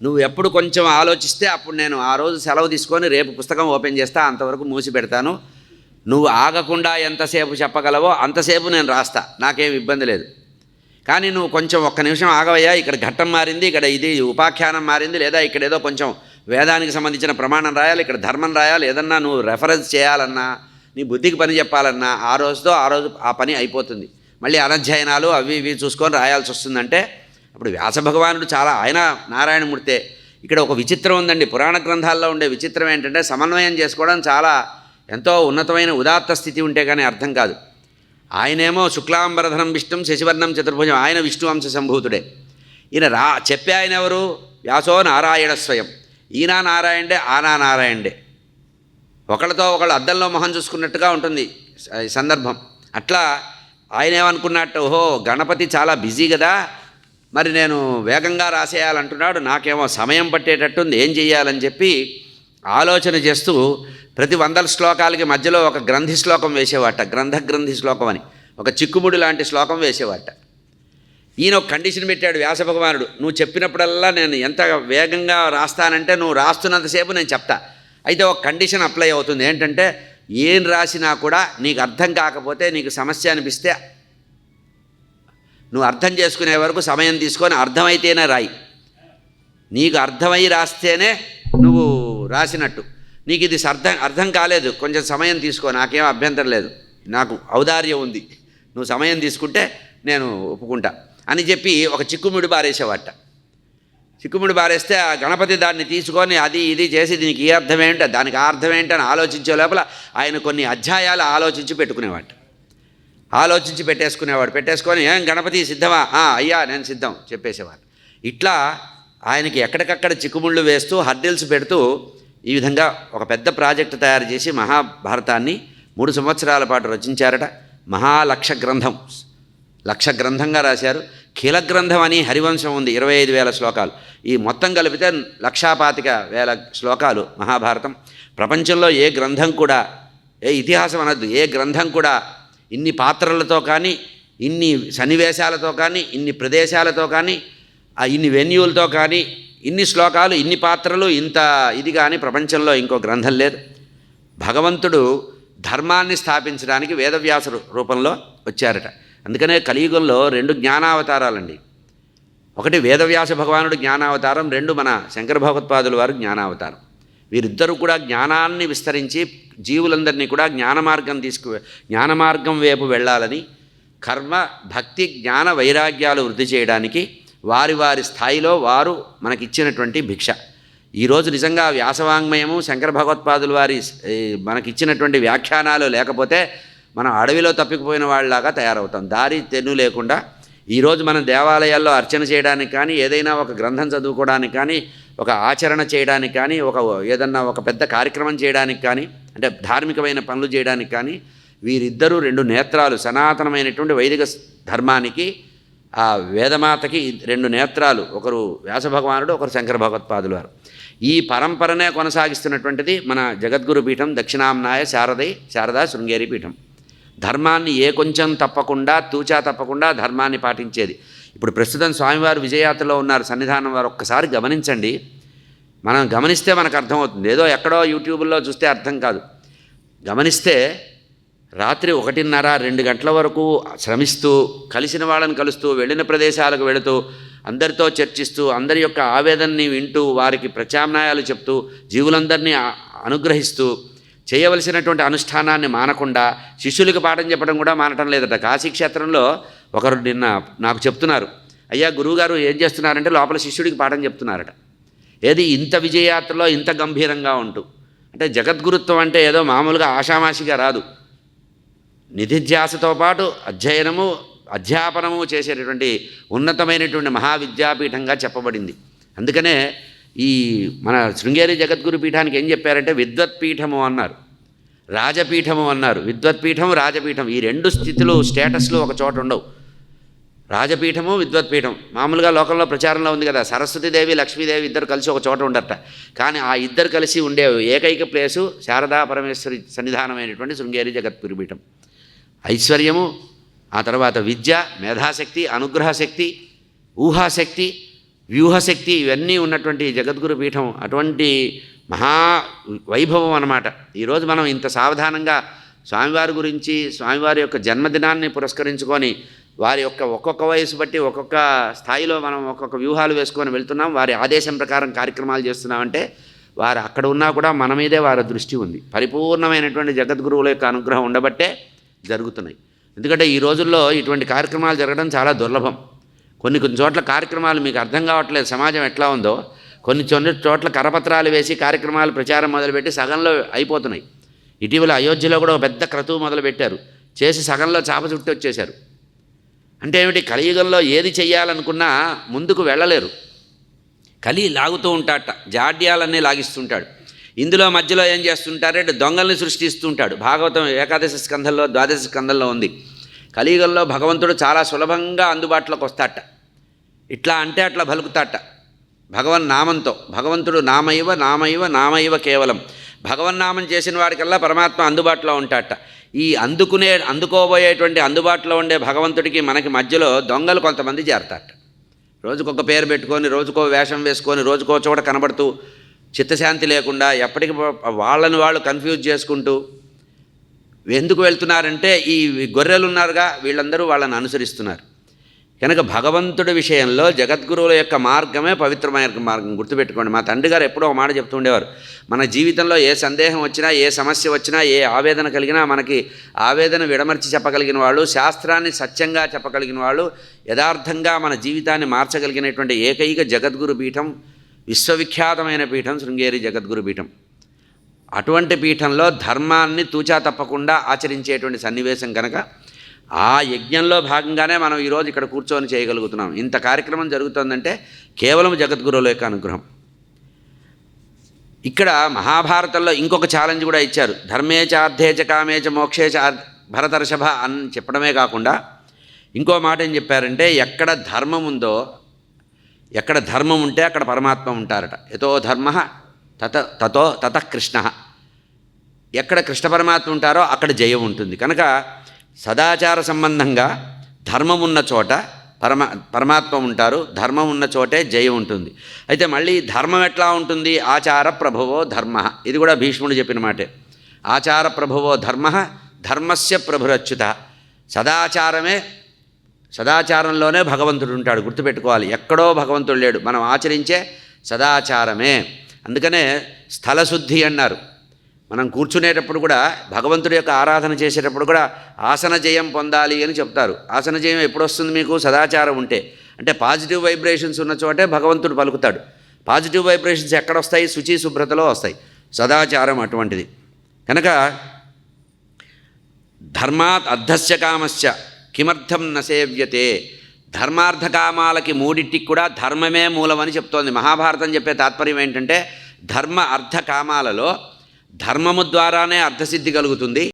నువ్వు ఎప్పుడు కొంచెం ఆలోచిస్తే అప్పుడు నేను ఆ రోజు సెలవు తీసుకొని రేపు పుస్తకం ఓపెన్ చేస్తా అంతవరకు మూసి పెడతాను. నువ్వు ఆగకుండా ఎంతసేపు చెప్పగలవో అంతసేపు నేను రాస్తా నాకేం ఇబ్బంది లేదు. కానీ నువ్వు కొంచెం ఒక్క నిమిషం ఆగవయ్యా ఇక్కడ ఘట్టం మారింది ఇక్కడ ఇది ఉపాఖ్యానం మారింది లేదా ఇక్కడ ఏదో కొంచెం వేదానికి సంబంధించిన ప్రమాణం రాయాలి ఇక్కడ ధర్మం రాయాలి ఏదన్నా నువ్వు రెఫరెన్స్ చేయాలన్నా నీ బుద్ధికి పని చెప్పాలన్నా ఆ రోజుతో ఆ రోజు ఆ పని అయిపోతుంది. మళ్ళీ అనధ్యయనాలు అవి ఇవి చూసుకొని రాయాల్సి వస్తుందంటే అప్పుడు వ్యాస భగవానుడు చాలా ఆయన నారాయణమూర్తే. ఇక్కడ ఒక విచిత్రం ఉందండి పురాణ గ్రంథాల్లో ఉండే విచిత్రం ఏంటంటే సమన్వయం చేసుకోవడం చాలా ఎంతో ఉన్నతమైన ఉదాత్త స్థితి ఉంటే కానీ అర్థం కాదు. ఆయనేమో శుక్లాంబరధనం విష్ణుం శశివర్ణం చతుర్భుజం ఆయన విష్ణు వంశ సంభూతుడే. ఈయన రా చెప్పే ఆయన ఎవరు? వ్యాసో నారాయణ స్వయం. ఈయన నారాయణే ఆనా నారాయణే ఒకళ్ళతో ఒకళ్ళు అద్దంలో మొహం చూసుకున్నట్టుగా ఉంటుంది సందర్భం. అట్లా ఆయన ఏమనుకున్నట్టు ఓహో గణపతి చాలా బిజీ కదా మరి నేను వేగంగా రాసేయాలంటున్నాడు నాకేమో సమయం పట్టేటట్టుంది ఏం చెయ్యాలని చెప్పి ఆలోచన చేస్తూ ప్రతి వందల శ్లోకాలకి మధ్యలో ఒక గ్రంథి శ్లోకం వేసేవాట గ్రంథ గ్రంథి శ్లోకం అని. ఒక చిక్కుముడి లాంటి శ్లోకం వేసేవాట. ఈయన ఒక కండిషన్ పెట్టాడు వ్యాస భగవానుడు నువ్వు చెప్పినప్పుడల్లా నేను ఎంత వేగంగా రాస్తానంటే నువ్వు రాస్తున్నంతసేపు నేను చెప్తా. అయితే ఒక కండిషన్ అప్లై అవుతుంది ఏంటంటే ఏం రాసినా కూడా నీకు అర్థం కాకపోతే నీకు సమస్య అనిపిస్తే నువ్వు అర్థం చేసుకునే వరకు సమయం తీసుకొని అర్థమైతేనే రాయి. నీకు అర్థమై రాస్తేనే నువ్వు రాసినట్టు. నీకు ఇది అర్థం అర్థం కాలేదు. కొంచెం సమయం తీసుకో నాకేం అభ్యంతరం లేదు. నాకు ఔదార్యం ఉంది. నువ్వు సమయం తీసుకుంటే నేను ఒప్పుకుంటా అని చెప్పి ఒక చిక్కుముడి బారేసేవాట చిక్కుముడి బారేస్తే ఆ గణపతి దాన్ని తీసుకొని అది ఇది చేసి దీనికి ఈ అర్థం ఏంటో దానికి ఆ అర్థం ఏంటని ఆలోచించే లోపల ఆయన కొన్ని అధ్యాయాలు ఆలోచించి పెట్టుకునేవాట. ఆలోచించి పెట్టేసుకునేవాడు. పెట్టేసుకొని ఏం గణపతి సిద్ధమా? అయ్యా నేను సిద్ధం చెప్పేసేవాడు. ఇట్లా ఆయనకి ఎక్కడికక్కడ చిక్కుముళ్ళు వేస్తూ హర్డిల్స్ పెడుతూ ఈ విధంగా ఒక పెద్ద ప్రాజెక్టు తయారు చేసి మహాభారతాన్ని మూడు సంవత్సరాల పాటు రచించారట మహాలక్ష గ్రంథం. లక్ష గ్రంథంగా రాశారు. కీల గ్రంథం అని హరివంశం ఉంది ఇరవై ఐదు వేల శ్లోకాలు. ఈ మొత్తం కలిపితే లక్షాపాతిక వేల శ్లోకాలు మహాభారతం. ప్రపంచంలో ఏ గ్రంథం కూడా ఏ ఇతిహాసం అనద్దు ఏ గ్రంథం కూడా ఇన్ని పాత్రలతో కానీ ఇన్ని సన్నివేశాలతో కానీ ఇన్ని ప్రదేశాలతో కానీ ఆ ఇన్ని వెన్యూలతో కానీ ఇన్ని శ్లోకాలు ఇన్ని పాత్రలు ఇంత ఇది కానీ ప్రపంచంలో ఇంకో గ్రంథం లేదు. భగవంతుడు ధర్మాన్ని స్థాపించడానికి వేదవ్యాస రూపంలో వచ్చారట. అందుకనే కలియుగంలో రెండు జ్ఞానావతారాలండి. ఒకటి వేదవ్యాస భగవానుడు జ్ఞానావతారం రెండు మన శంకర భగవత్పాదుల వారు జ్ఞానావతారం. వీరిద్దరూ కూడా జ్ఞానాన్ని విస్తరించి జీవులందరినీ కూడా జ్ఞాన మార్గం తీసుకు జ్ఞాన మార్గం వైపు వెళ్ళాలని కర్మ భక్తి జ్ఞాన వైరాగ్యాలు వృద్ధి చేయడానికి వారి వారి స్థాయిలో వారు మనకిచ్చినటువంటి భిక్ష. ఈరోజు నిజంగా వ్యాసవాంగ్మయము శంకర భగవత్పాదులు వారి మనకిచ్చినటువంటి వ్యాఖ్యానాలు లేకపోతే మనం అడవిలో తప్పిపోయిన వాళ్ళలాగా తయారవుతాం. దారి తెన్ను లేకుండా ఈరోజు మనం దేవాలయాల్లో అర్చన చేయడానికి కానీ ఏదైనా ఒక గ్రంథం చదువుకోవడానికి కానీ ఒక ఆచరణ చేయడానికి కానీ ఒక ఏదన్నా ఒక పెద్ద కార్యక్రమం చేయడానికి కానీ అంటే ధార్మికమైన పనులు చేయడానికి కానీ వీరిద్దరూ రెండు నేత్రాలు సనాతనమైనటువంటి వైదిక ధర్మానికి ఆ వేదమాతకి రెండు నేత్రాలు ఒకరు వ్యాసభగవానుడు ఒకరు శంకర భగవత్పాదులు వారు. ఈ పరంపరనే కొనసాగిస్తున్నటువంటిది మన జగద్గురు పీఠం దక్షిణాంనాయ శారదై శారదా శృంగేరి పీఠం. ధర్మాన్ని ఏ కొంచెం తప్పకుండా తూచా తప్పకుండా ధర్మాన్ని పాటించేది. ఇప్పుడు ప్రస్తుతం స్వామివారు విజయయాత్రలో ఉన్నారు సన్నిధానం వారు ఒక్కసారి గమనించండి. మనం గమనిస్తే మనకు అర్థమవుతుంది. ఏదో ఎక్కడో యూట్యూబ్లో చూస్తే అర్థం కాదు. గమనిస్తే రాత్రి ఒకటిన్నర రెండు గంటల వరకు శ్రమిస్తూ కలిసిన వాళ్ళని కలుస్తూ వెళ్ళిన ప్రదేశాలకు వెళుతూ అందరితో చర్చిస్తూ అందరి యొక్క ఆవేదనని వింటూ వారికి ప్రత్యామ్నాయాలు చెప్తూ జీవులందరినీ అనుగ్రహిస్తూ చేయవలసినటువంటి అనుష్ఠానాన్ని మానకుండా శిష్యులకి పాఠం చెప్పడం కూడా మానటం లేదట. కాశీక్షేత్రంలో ఒకరు నిన్న నాకు చెప్తున్నారు. అయ్యా గురువుగారు ఏం చేస్తున్నారంటే లోపల శిష్యుడికి పాఠం చెప్తున్నారట. ఏది ఇంత విజయయాత్రలో ఇంత గంభీరంగా ఉంటూ. అంటే జగద్గురుత్వం అంటే ఏదో మామూలుగా ఆషామాషిగా రాదు. నిధిధ్యాసతో పాటు అధ్యయనము అధ్యాపనము చేసేటటువంటి ఉన్నతమైనటువంటి మహావిద్యాపీఠంగా చెప్పబడింది. అందుకనే ఈ మన శృంగేరి జగద్గురు పీఠానికి ఏం చెప్పారంటే విద్వత్పీఠము అన్నారు. రాజపీఠము అన్నారు. విద్వత్పీఠం రాజపీఠం ఈ రెండు స్థితులు స్టేటస్లు ఒక చోట ఉండవు. రాజపీఠము విద్వత్పీఠం. మామూలుగా లోకంలో ప్రచారంలో ఉంది కదా. సరస్వతీదేవి లక్ష్మీదేవి ఇద్దరు కలిసి ఒక చోట ఉండట కానీ ఆ ఇద్దరు కలిసి ఉండే ఏకైక ప్లేసు శారదా పరమేశ్వరి సన్నిధానమైనటువంటి శృంగేరి జగద్గురు పీఠం. ఐశ్వర్యము ఆ తర్వాత విద్య మేధాశక్తి అనుగ్రహశక్తి ఊహాశక్తి వ్యూహశక్తి ఇవన్నీ ఉన్నటువంటి జగద్గురు పీఠం అటువంటి మహా వైభవం అన్నమాట. ఈరోజు మనం ఇంత సావధానంగా స్వామివారి గురించి స్వామివారి యొక్క జన్మదినాన్ని పురస్కరించుకొని వారి యొక్క ఒక్కొక్క వయసు బట్టి ఒక్కొక్క స్థాయిలో మనం ఒక్కొక్క వ్యూహాలు వేసుకొని వెళ్తున్నాం వారి ఆదేశం ప్రకారం కార్యక్రమాలు చేస్తున్నామంటే వారు అక్కడ ఉన్నా కూడా మన మీదే వారి దృష్టి ఉంది. పరిపూర్ణమైనటువంటి జగద్గురువుల యొక్క అనుగ్రహం ఉండబట్టే జరుగుతున్నాయి. ఎందుకంటే ఈ రోజుల్లో ఇటువంటి కార్యక్రమాలు జరగడం చాలా దుర్లభం. కొన్ని కొన్ని చోట్ల కార్యక్రమాలు మీకు అర్థం కావట్లేదు సమాజం ఎట్లా ఉందో. కొన్ని కొన్ని చోట్ల కరపత్రాలు వేసి కార్యక్రమాలు ప్రచారం మొదలుపెట్టి సగంలో అయిపోతున్నాయి. ఇటీవల అయోధ్యలో కూడా ఒక పెద్ద క్రతువు మొదలుపెట్టారు. చేసి సగంలో చాప చుట్టి వచ్చేశారు. అంటే ఏమిటి? కలియుగంలో ఏది చెయ్యాలనుకున్నా ముందుకు వెళ్ళలేరు. కలి లాగుతూ ఉంటాట జాడ్యాలన్నీ లాగిస్తుంటాడు. ఇందులో మధ్యలో ఏం చేస్తుంటారంటే దొంగల్ని సృష్టిస్తుంటాడు. భాగవతం ఏకాదశి స్కంధంలో ద్వాదశ స్కంధంలో ఉంది. కలియుగంలో భగవంతుడు చాలా సులభంగా అందుబాటులోకి వస్తాట ఇట్లా అంటే అట్లా బలుకుతాట భగవన్ నామంతో భగవంతుడు నామైవ నామైవ నామైవ కేవలం. భగవన్నామం చేసిన వాడికల్లా పరమాత్మ అందుబాటులో ఉంటాట ఈ అందుకునే అందుకోబోయేటువంటి అందుబాటులో ఉండే భగవంతుడికి మనకి మధ్యలో దొంగలు కొంతమంది చేరతాట రోజుకొక పేరు పెట్టుకొని రోజుకో వేషం వేసుకొని రోజుకో చోట కనబడుతూ చిత్తశాంతి లేకుండా ఎప్పటికి వాళ్ళని వాళ్ళు కన్ఫ్యూజ్ చేసుకుంటూ ఎందుకు వెళ్తున్నారంటే ఈ గొర్రెలు ఉన్నారుగా వీళ్ళందరూ వాళ్ళని అనుసరిస్తున్నారు. కనుక భగవంతుడి విషయంలో జగద్గురువుల యొక్క మార్గమే పవిత్రమైన మార్గం గుర్తుపెట్టుకోండి. మా తండ్రి గారు ఎప్పుడో ఒక మాట చెప్తుండేవారు మన జీవితంలో ఏ సందేహం వచ్చినా ఏ సమస్య వచ్చినా ఏ ఆవేదన కలిగినా మనకి ఆవేదన విడమర్చి చెప్పగలిగిన వాళ్ళు శాస్త్రాన్ని సత్యంగా చెప్పగలిగిన వాళ్ళు యథార్థంగా మన జీవితాన్ని మార్చగలిగినటువంటి ఏకైక జగద్గురు పీఠం విశ్వవిఖ్యాతమైన పీఠం శృంగేరి జగద్గురు పీఠం. అటువంటి పీఠంలో ధర్మాన్ని తూచా తప్పకుండా ఆచరించేటువంటి సన్నివేశం కనుక ఆ యజ్ఞంలో భాగంగానే మనం ఈరోజు ఇక్కడ కూర్చొని చేయగలుగుతున్నాం. ఇంత కార్యక్రమం జరుగుతుందంటే కేవలం జగద్గురువుల యొక్క అనుగ్రహం. ఇక్కడ మహాభారతంలో ఇంకొక ఛాలెంజ్ కూడా ఇచ్చారు. ధర్మేచ అర్థేచ కామేచ మోక్షేచ అర్- భరతర్షభ అని చెప్పడమే కాకుండా ఇంకో మాట ఏం చెప్పారంటే ఎక్కడ ధర్మం ఉందో ఎక్కడ ధర్మం ఉంటే అక్కడ పరమాత్మ ఉంటారట. యతో ధర్మ తత తతో తత కృష్ణ. ఎక్కడ కృష్ణ పరమాత్మ ఉంటారో అక్కడ జయం ఉంటుంది. కనుక సదాచార సంబంధంగా ధర్మం ఉన్న చోట పరమ పరమాత్మ ఉంటారు ధర్మం ఉన్న చోటే జయం ఉంటుంది. అయితే మళ్ళీ ధర్మం ఎట్లా ఉంటుంది? ఆచార ప్రభువో ధర్మ. ఇది కూడా భీష్ముడు చెప్పిన మాటే. ఆచార ప్రభువో ధర్మ ధర్మస్య ప్రభురచ్యుత. సదాచారమే సదాచారంలోనే భగవంతుడు ఉంటాడు. గుర్తుపెట్టుకోవాలి. ఎక్కడో భగవంతుడు లేడు. మనం ఆచరించే సదాచారమే. అందుకనే స్థలశుద్ధి అన్నారు. మనం కూర్చునేటప్పుడు కూడా భగవంతుడి యొక్క ఆరాధన చేసేటప్పుడు కూడా ఆసన జయం పొందాలి అని చెప్తారు. ఆసన జయం ఎప్పుడు వస్తుంది మీకు? సదాచారం ఉంటే. అంటే పాజిటివ్ వైబ్రేషన్స్ ఉన్న చోటే భగవంతుడు పలుకుతాడు. పాజిటివ్ వైబ్రేషన్స్ ఎక్కడ వస్తాయి శుచి శుభ్రతలో వస్తాయి. సదాచారం అటువంటిది. కనుక ధర్మాత్ అర్ధస్య కామస్య కిమర్థం నసేవ్యతే. ధర్మార్థకామాలకి మూడింటికి కూడా ధర్మమే మూలమని చెప్తోంది. మహాభారతం చెప్పే తాత్పర్యం ఏంటంటే ధర్మ అర్థ కామాలలో ధర్మము ద్వారానే అర్థసిద్ధి కలుగుతుంది.